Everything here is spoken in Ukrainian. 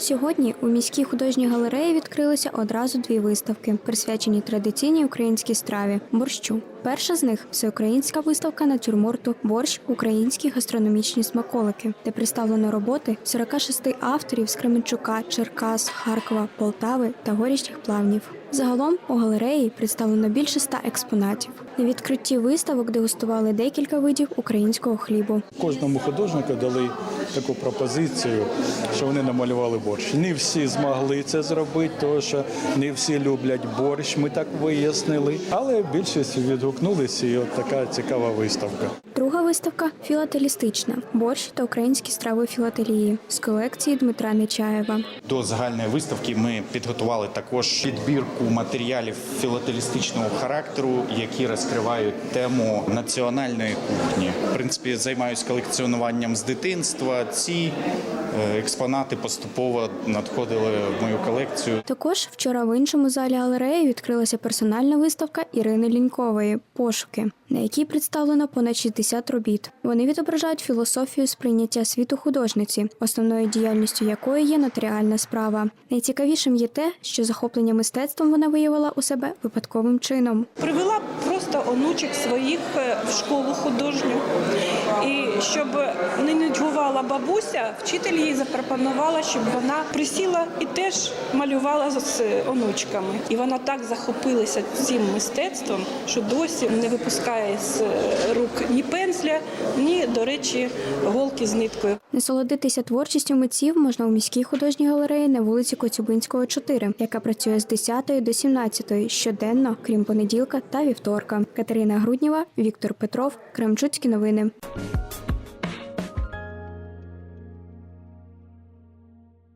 сьогодні у міській художній галереї відкрилися одразу дві виставки, присвячені традиційній українській страві борщу. Перша з них всеукраїнська виставка натюрморту Борщ українські гастрономічні смаколики, де представлено роботи 46 авторів з Кременчука, Черкас, Харкова, Полтави та горішніх плавнів. Загалом у галереї представлено більше ста експонатів. На відкритті виставок дегустували декілька видів українського хлібу. Кожному художнику дали таку пропозицію, що вони намалювали борщ. Не всі змогли це зробити, тому що не всі люблять борщ. Ми так вияснили. Але більшість відгукнулися, і от така цікава виставка. Виставка філателістична борщ та українські страви філателії з колекції Дмитра Нечаєва. До загальної виставки ми підготували також підбірку матеріалів філателістичного характеру, які розкривають тему національної кухні. В принципі, займаюся колекціонуванням з дитинства. Ці е, експонати поступово надходили в мою колекцію. Також вчора в іншому залі галереї відкрилася персональна виставка Ірини Лінькової Пошуки, на якій представлено понад 60 робіт. Вони відображають філософію сприйняття світу художниці, основною діяльністю якої є нотаріальна справа. Найцікавішим є те, що захоплення мистецтвом вона виявила у себе випадковим чином. Привела просто онучок своїх е, в школу художню. І щоб не нудьгувала бабуся, вчитель їй запропонувала, щоб вона присіла і теж малювала з онучками. І вона так захопилася цим мистецтвом, що досі не випускає з рук ні пензля, ні, до речі, голки з ниткою. Насолодитися творчістю митців можна у міській художній галереї на вулиці Коцюбинського, 4, яка працює з 10 до 17 щоденно, крім понеділка та вівторка. Катерина Грудніва, Віктор Петров, Кремчуцькі новини.